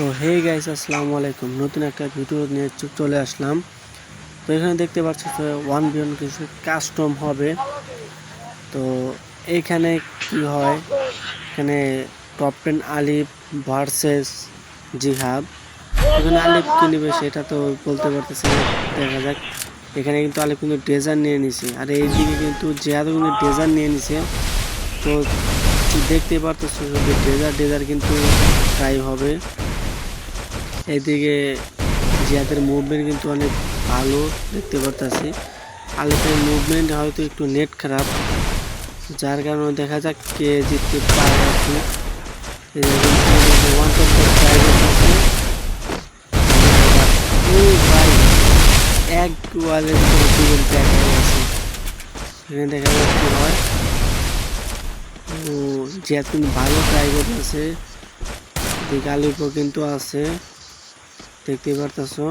তো hey guys, আসসালামু আলাইকুম। নতুন একটা ভিডিও নিয়ে চলে আসলাম। তো এখানে দেখতে পাচ্ছ ওয়ান বিয়ন কিছু কাস্টম হবে। তো এখানে কি হয়? এখানে টপ টেন আলিফ ভার্সেস জিহাদ। এখানে আলিফ কি নেবে সেটা তো বলতে পারতেছি দেখা যাক। এখানে কিন্তু আলিফ কিন্তু ডেজার নিয়ে নিছে। আর এইদিকে কিন্তু জিহাদও কিন্তু ডেজার নিয়ে নিছে। তো দেখতে পারতেছো ডেজার ডেজার কিন্তু ট্রাই হবে। এদিকে জিয়াদের মুভমেন্ট কিন্তু অনেক ভালো দেখতে পারতেছি। আলিফের মুভমেন্ট হয়তো একটু নেট খারাপ, যার কারণে দেখা যাক কে জিততে পারে এক দেখা ভালো ট্রাই করতেছে। আলিফও কিন্তু আছে। দেখতে পারতেছো।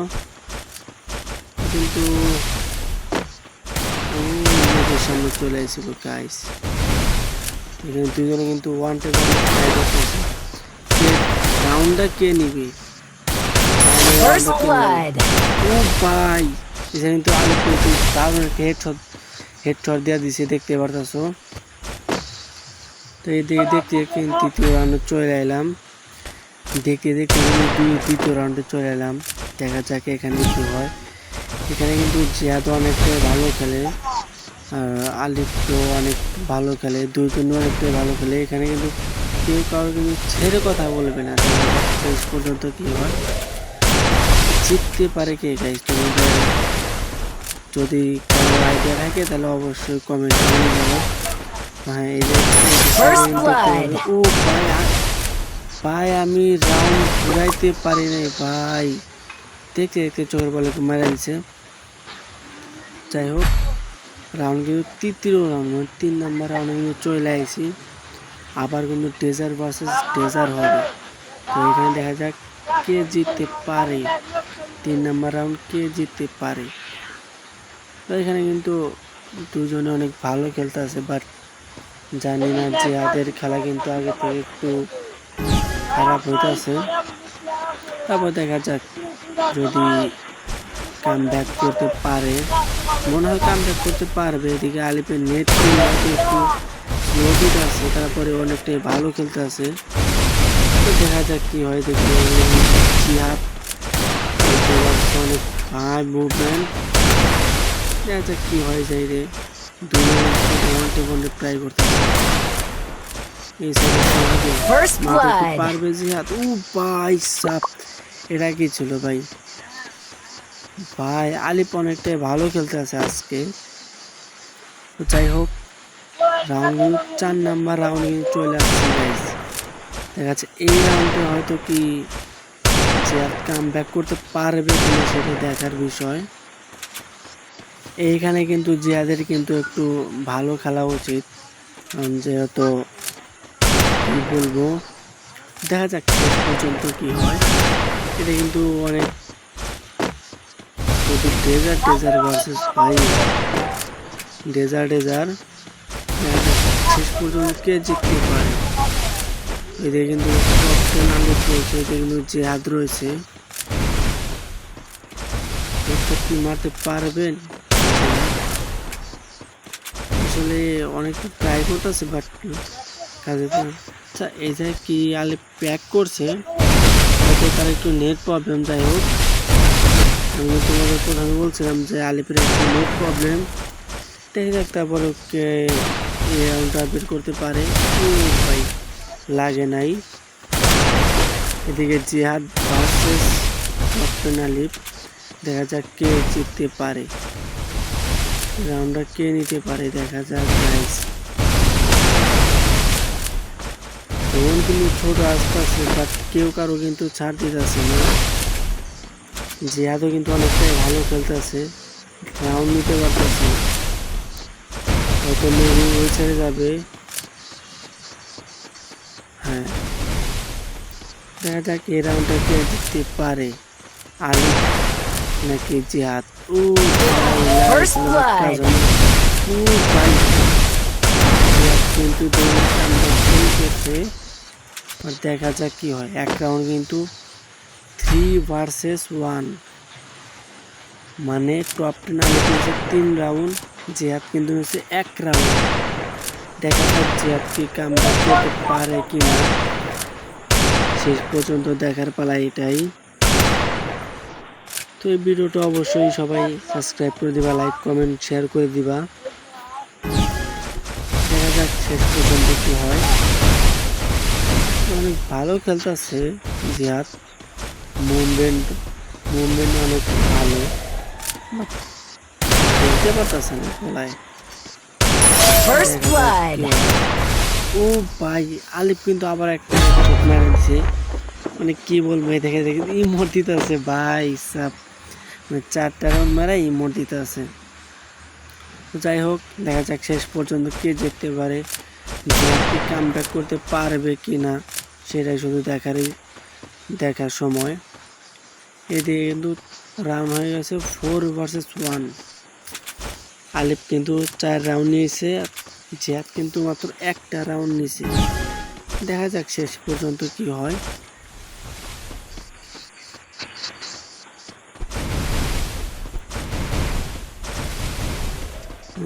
কিন্তু সামনে চলে এসেছিল গাইস এখানে দুজনে কিন্তু ওয়ান রাউন্ডটা কে নিবে? First ও ভাই এখানে কিন্তু আলিফ কিন্তু দারুণ একটা হেডশট হেডশট দেওয়া দিছে দেখতে পারতেছো। তো এই দেখতে কিন্তু তৃতীয় রাউন্ডে চলে এলাম দেখতে দেখতে তৃতীয় রাউন্ডে চলে এলাম। দেখা যাক এখানে কি হয়। এখানে কিন্তু জিয়াদ অনেকটা ভালো খেলে। আর আলিফ তো অনেক ভালো খেলে দুই তিন অনেকটাই ভালো খেলে। এখানে কিন্তু কেউ কারও কিন্তু ছেড়ে কথা বলবে না। শেষ পর্যন্ত কি হয়? জিততে পারে কে গাইজ তোমাদের যদি কারও আইডিয়া থাকে তাহলে অবশ্যই কমেন্ট করে জানাও হ্যাঁ এই যে ও ভাই ভাই, আমি রাউন্ড ঘুরাইতে পারি নাই, ভাই। দেখতে দেখতে চোখের বলে মারা দিছে যাই হোক রাউন্ড কিন্তু তৃতীয় রাউন্ড মানে তিন নাম্বার রাউন্ডে কিন্তু চলে আইছি। আবার কিন্তু ডেজার ভার্সেস ডেজার হবে। তো এখানে দেখা যাক কে জিততে পারে। তিন নাম্বার রাউন্ড কে জিততে পারে। তো এখানে কিন্তু দুজনে অনেক ভালো খেলতে আছে বাট জানি না যে আদের খেলা কিন্তু আগে থেকে একটু খারাপ হইতেছে। তারপর দেখা যাক যদি কাম ব্যাক করতে পারে। মনে হয় কাম ব্যাক করতে পারবে। এদিকে আলিপের নেট একটু। নদীত আছে, তারপরে অনেকটাই ভালো খেলতে আছে তো দেখা যাক কি হয়। দেখি অনেক হাই মুভমেন্ট দেখা যাক কি হয়, যাই রে। দুটো বন্ডে ট্রাই করতেছে এই মারতে blood. ও ভাই সাপ। এটা কি ছিল ভাই? ভাই আলিপ অনেকটাই ভালো খেলতে আছে আজকে। তো যাই হোক রাউন্ড চার নাম্বার রাউন্ড চলে আসছে গাইস দেখা যাচ্ছে এই রাউন্ডে হয়তো কি যে কাম ব্যাক করতে পারবে কিনা সেটা দেখার বিষয়। এইখানে কিন্তু জিয়াদের কিন্তু একটু ভালো খেলা উচিত। কারণ যেহেতু বলব। দেখা যাক পর্যন্ত কি হয়। এটা কিন্তু অনেক ডেজার্ট ডেজার ভার্সেস ভাই ডেজার ডেজার শেষ পর্যন্ত কে জিততে পারে। এদের কিন্তু আলুট রয়েছে এদের কিন্তু জেহাদ রয়েছে। একটা কি মারতে পারবেন? আসলে অনেক ট্রাই করতেছে বাট কাজে আচ্ছা এই যে কি আলে প্যাক করছে হয়তো তার একটু নেট প্রবলেম যাই হোক। আমি তোমাদের প্রথমে বলছিলাম যে আলিপের একটু নেট প্রবলেম দেখে যাক তারপরে কে রাউন্ডটা বের করতে পারে। ভাই, লাগে নাই। এদিকে জিহাদ আলিফ। দেখা যাক কে জিততে পারে। রাউন্ডটা কে নিতে পারে, দেখা যাক তখন কিন্তু ছোট আসতেছে বাট কেউ কারও কিন্তু ছাড় দিতেছে না। জিহাদও কিন্তু অনেকটাই ভালো খেলতেছে রাউন্ড নিতে পারতেছে হয়তো মেবি ওই ছেড়ে যাবে। হ্যাঁ। দেখা যাক এই রাউন্ডটা কে জিততে পারে। আলি নাকি জিহাদ? ও কিন্তু দৌড়ে সামনে খেলতেছে আর দেখা যাক কি হয়। এক রাউন্ড কিন্তু থ্রি ভার্সেস ওয়ান মানে টপ টেন নিয়েছে তিন রাউন্ড জিহাদ কিন্তু নিয়েছে এক রাউন্ড দেখা যাক জিহাদ কি কাম পারে কি না শেষ পর্যন্ত দেখার পালা এটাই। তো এই ভিডিওটা অবশ্যই সবাই সাবস্ক্রাইব করে দিবা লাইক কমেন্ট শেয়ার করে দিবা। দেখা যাক শেষ পর্যন্ত কি হয়। ভালো খেলতেছে জিহাদ মুভমেন্ট মুভমেন্ট অনেক ভালো। খেলতে পারতেছে না খেলায়। ও ভাই আলিফ কিন্তু আবার একটা মেরে দিছে মানে কি বলব এই দেখে দেখে ইমোট দিতে আছে ভাই সাপ মানে চারটা রাউন্ড মেরা ইমোট দিতে আছে যাই হোক দেখা যাক শেষ পর্যন্ত কে জিততে পারে কাম করতে পারবে কি না সেটাই শুধু দেখারই, দেখার সময়। এদিকে কিন্তু রাউন্ড হয়ে গেছে ফোর ভার্সেস ওয়ান আলিফ কিন্তু চার রাউন্ড নিয়েছে জিয়াদ কিন্তু মাত্র একটা রাউন্ড নিয়েছে। দেখা যাক শেষ পর্যন্ত কি হয়।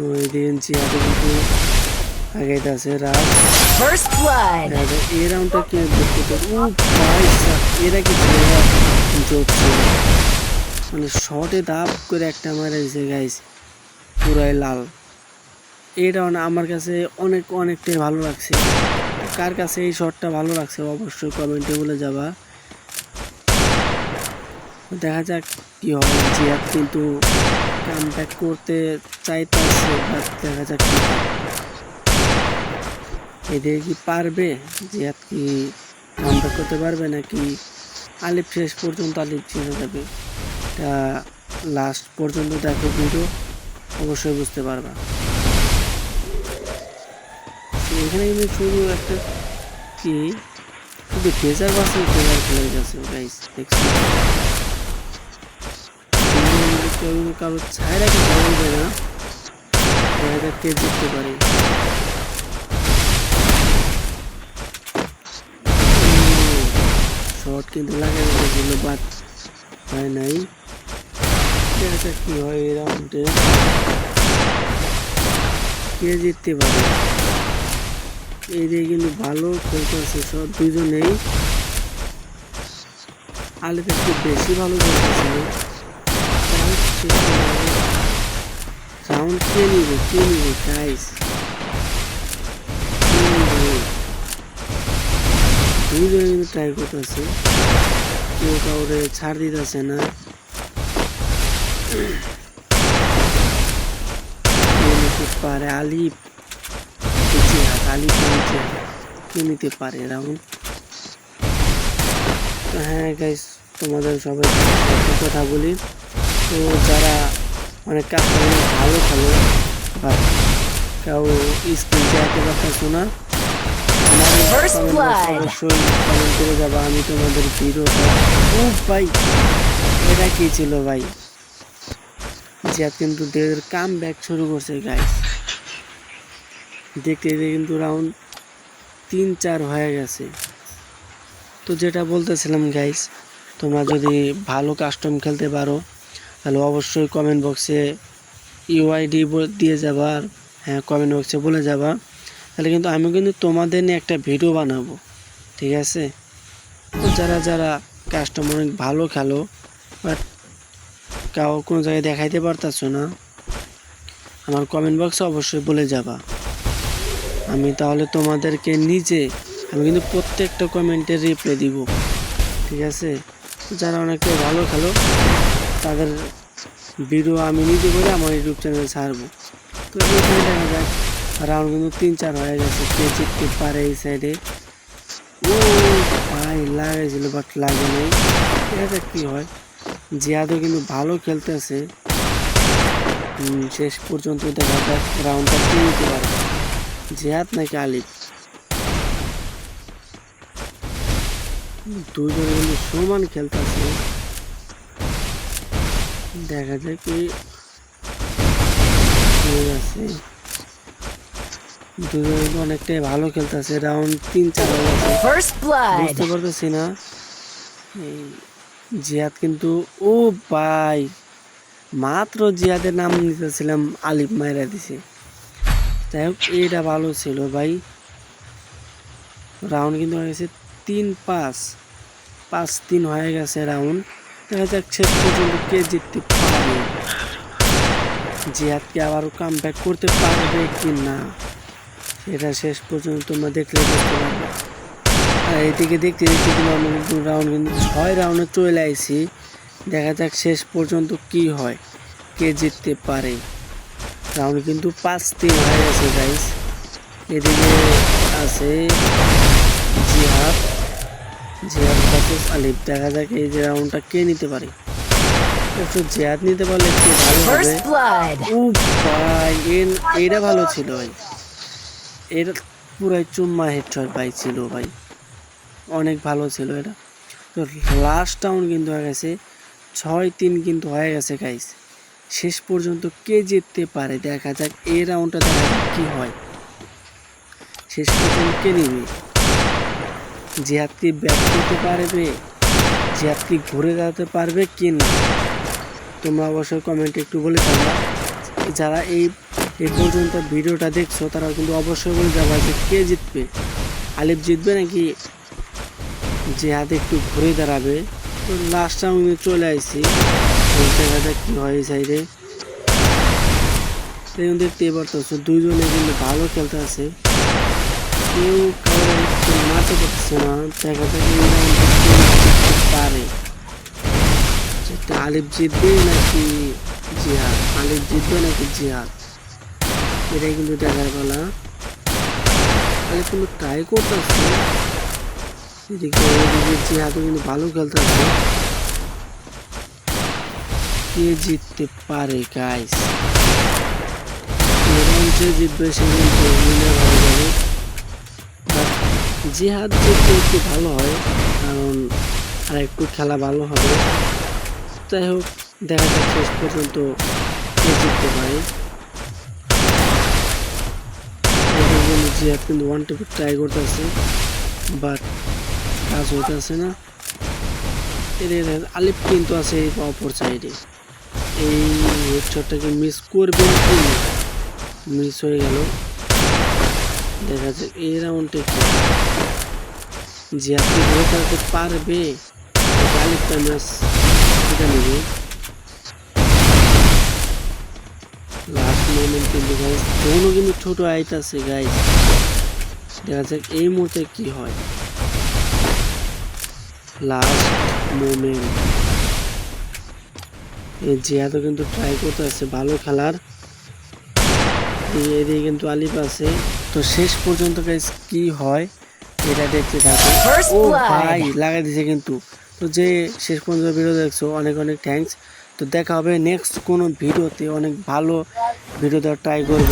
ওই দিন জিয়াদ কিন্তু রাত First blood. দেখা যাক এই রাউন্ডটা কে দেখতে পারে ও ভাই এরা কি জোর ছিল মানে শর্টে দাপ করে একটা মারা দিয়েছে গাইস পুরাই লাল। এই রাউন্ড আমার কাছে অনেক অনেকটাই ভালো লাগছে। কার কাছে এই শটটা ভালো লাগছে অবশ্যই কমেন্টে বলে যাবা। দেখা যাক কি হবে জিয়াদ কিন্তু কাম করতে চাইতেছে দেখা যাক কি এদের কি পারবে? জিয়াদ কি কাম করতে পারবে নাকি? আলিফ শেষ পর্যন্ত আলিফ চিনে যাবে। এটা লাস্ট পর্যন্ত দেখো ভিডিও অবশ্যই বুঝতে পারবা। এখানে কিন্তু শুধু একটা কি? শুধু ফেজার বাসে ফেজার খেলে গেছে গাইস দেখছি? কেউ কারও ছায়রা কি ভালো না। দেখা যাক কে জিততে পারে। শর্ট কিন্তু লাগাই গেছিল বাট হয় নাই দেখা কি হয় এই রাউন্ডে কে জিততে পারে এই দিয়ে কিন্তু ভালো খেলতেছে সব দুজনেই আলিফ একটু বেশি ভালো খেলতেছিল সাউন্ড কে নিবে কে নিবে গাইস কিন্তু ট্রাই করতেছে। কেউ কাউরে ছাড় দিতেছে না। পারে নিচে হাত কে নিতে পারে তো হ্যাঁ গাইস তোমাদের সবাই কথা বলি। তো যারা অনেক কাজ করে, ভালো খেলো বা কেউ স্কিল চাইতে পারতেছো না। আমি তোমাদের ভিডিওটা ও ভাই এটা কি ছিল ভাই জিয়াদ কিন্তু দেড় কাম ব্যাক শুরু করছে দেখতে দেখতে কিন্তু রাউন্ড তিন চার হয়ে গেছে তো যেটা বলতেছিলাম গাইস তোমরা যদি ভালো কাস্টম খেলতে পারো তাহলে অবশ্যই কমেন্ট বক্সে ইউআইডি দিয়ে যাবা আর হ্যাঁ কমেন্ট বক্সে বলে যাবা তাহলে কিন্তু আমি কিন্তু তোমাদের নিয়ে একটা ভিডিও বানাবো, ঠিক আছে? যারা যারা কাস্টমার অনেক ভালো খেলো বাট কাউ কোনো জায়গায় দেখাইতে পারতাছো না, আমার কমেন্ট বক্সে অবশ্যই বলে যাবা। আমি তাহলে তোমাদেরকে নিজে, আমি কিন্তু প্রত্যেকটা কমেন্টের রিপ্লাই দিব, ঠিক আছে? যারা অনেকটাই ভালো খেলো, তাদের ভিডিও আমি নিজে করে আমার ইউটিউব চ্যানেলে ছাড়বো। তো দেখা যাক। রাউন্ড কিন্তু তিন চার হয়ে গেছে কে জিততে পারে এই সাইডে ও ভাই লাগাইছিল বাট লাগে নাই এটা কি হয় জিয়াদও কিন্তু ভালো খেলতেছে শেষ পর্যন্ত দেখা যাক রাউন্ডটা কে নিতে পারে। জিহাদ নাকি আলিফ? দুজনে কিন্তু সমান খেলতেছে দেখা যায় কি আছে দুজনে অনেকটাই ভালো খেলতেছে রাউন্ড তিন চার বুঝতে পারতেছি না। এই জিহাদ কিন্তু ও ভাই মাত্র জিয়াদের নাম নিতেছিলাম আলিফ মাইরা দিছে। যাই হোক এটা ভালো ছিল ভাই। রাউন্ড কিন্তু হয়ে গেছে তিন পাঁচ। পাঁচ তিন হয়ে গেছে রাউন্ড দেখা যাক শেষ পর্যন্ত কে জিততে পারে। জিহাদকে আবারও কাম ব্যাক করতে পারবে কি না সেটা শেষ পর্যন্ত তোমরা দেখলে বুঝতে পারবে। আর এদিকে দেখতে দেখতে কিন্তু আমরা কিন্তু রাউন্ড কিন্তু ছয় রাউন্ডে চলে আইছি। দেখা যাক শেষ পর্যন্ত কি হয় কে জিততে পারে। রাউন্ড কিন্তু পাঁচ তিন হয়ে গেছে গাইস এদিকে আছে জিহাদ। জিহাদ ভার্সেস আলিফ দেখা যাক এই যে রাউন্ডটা কে নিতে পারে। একটু জিহাদ নিতে পারলে একটু ভালো হবে। ও ভাই এটা ভালো ছিল ভাই। এটা পুরাই চুম্মা হেডশট ভাই ছিল ভাই। অনেক ভালো ছিল এটা। তো লাস্ট টাউন কিন্তু হয়ে গেছে ছয় তিন কিন্তু হয়ে গেছে গাইস শেষ পর্যন্ত কে জিততে পারে? দেখা যাক এই রাউন্ডটা দেখা কি হয়। শেষ পর্যন্ত কে নিবে? জিহাদ কি ব্যাক করতে পারবে? জিহাদ কি ঘুরে দাঁড়াতে পারবে কি না? তোমরা অবশ্যই কমেন্টে একটু বলে যারা এই এই পর্যন্ত ভিডিওটা দেখছ, তারা কিন্তু অবশ্যই বলে যাবা যে কে জিতবে। আলিফ জিতবে নাকি? জিহাদ একটু ঘুরে দাঁড়াবে। তো লাস্ট রাউন্ডে চলে আসছি দেখা যাক কি হয় এই সাইডে এখন দেখতে পারতেছো, দুইজনে কিন্তু ভালো খেলতে আছে। কেউ একটু মারতে পারছে না। জিততে পারে। আলিফ জিতবে নাকি জিহাদ? আলিফ জিতবে নাকি জিহাদ? এটাই কিন্তু দেখার পালা আলিফ কিন্তু ট্রাই করতেছে। এদিকে জিহাদও কিন্তু ভালো খেলতেছে। কে জিততে পারে গাইস যে জিতবে, সে জিহাদ জিততে একটু ভালো হয়, কারণ আর একটু খেলা ভালো হবে। যাই হোক, দেখা যাক শেষ পর্যন্ত কে জিততে পারে। এটার কিন্তু ওয়ান টেপে ট্রাই করতেছে বাট কাজ হইতেছে না। আলিফ কিন্তু আছে এই অপর সাইডে এই হেডশটটাকে মিস করবে মিস হয়ে গেল। দেখা যাক এই রাউন্ডে কি কি ধরে থাকতে পারবে আলিফটা ম্যাচ এটা নেবে। লাস্ট মোমেন্ট কিন্তু গাইস দোনো কিন্তু ছোট আইতাছে গাইস দেখা যাক এই মুহূর্তে কি হয়। লাস্ট মোমেন্ট এই জিয়াদও কিন্তু ট্রাই করতে আছে ভালো খেলার। এদিকে কিন্তু আলিফ আছে। তো শেষ পর্যন্ত গাইস কি হয় এটা দেখতে থাকো। ও ভাই লাগাই দিছে কিন্তু। তো যে শেষ পর্যন্ত ভিডিও দেখছ অনেক অনেক থ্যাঙ্কস তো দেখা হবে নেক্সট কোনো ভিডিওতে। অনেক ভালো ভিডিও দেওয়ার ট্রাই করব।